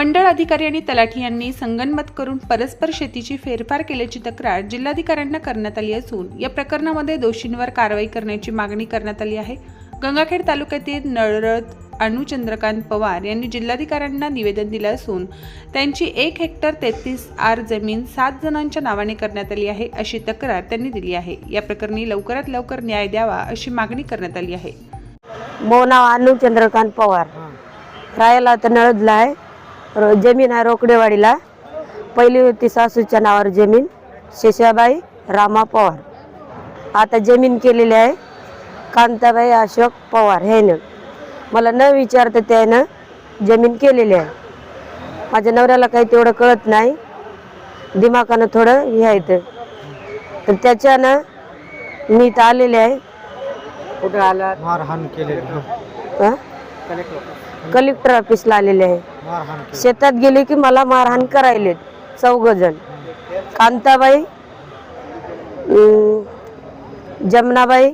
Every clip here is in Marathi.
मंडळ अधिकारी आणि तलाठी यांनी संगनमत करून परस्पर शेतीची फेरफार केल्याची तक्रार जिल्हाधिकाऱ्यांना करण्यात आली असून या प्रकरणामध्ये दोषींवर कारवाई करण्याची मागणी करण्यात आली आहे. गंगाखेड तालुक्यातील नळरथ अणू चंद्रकांत पवार यांनी जिल्हाधिकाऱ्यांना निवेदन दिलं असून त्यांची एक हेक्टर तेहतीस आर जमीन सात जणांच्या नावाने करण्यात आली आहे अशी तक्रार त्यांनी दिली आहे. या प्रकरणी लवकरात लवकर न्याय द्यावा अशी मागणी करण्यात आली आहे. मो नाव अनु चंद्रकांत पवार. राहायला तर नळदला आहे. जमीन आहे रोकडेवाडीला. पहिली होती सासूच्या नावावर जमीन शेषाबाई रामा पवार. आता जमीन केलेली आहे कांताबाई अशोक पवार ह्यानं मला न विचारता त्यानं जमीन केलेली आहे. माझ्या नवऱ्याला काही तेवढं कळत नाही. दिमाकानं थोडं हे आहे. तर त्याच्यानं मी इथं आलेले आहे. कुठे आला हं? कलेक्टर ऑफिसला आलेले आहे. शेतात गेले की मला मारहाण करायले चौघ जण कांताबाई जमनाबाई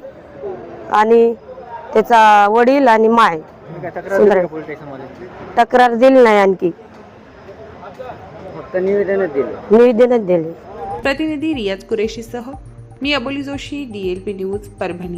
आणि त्याचा वडील आणि माय. तक्रार सुंदर. दिली नाही आणखी. फक्त निवेदनच दिलं. प्रतिनिधी रियाज कुरेशीसह मी अबोली जोशी डीएलपी न्यूज परभणी.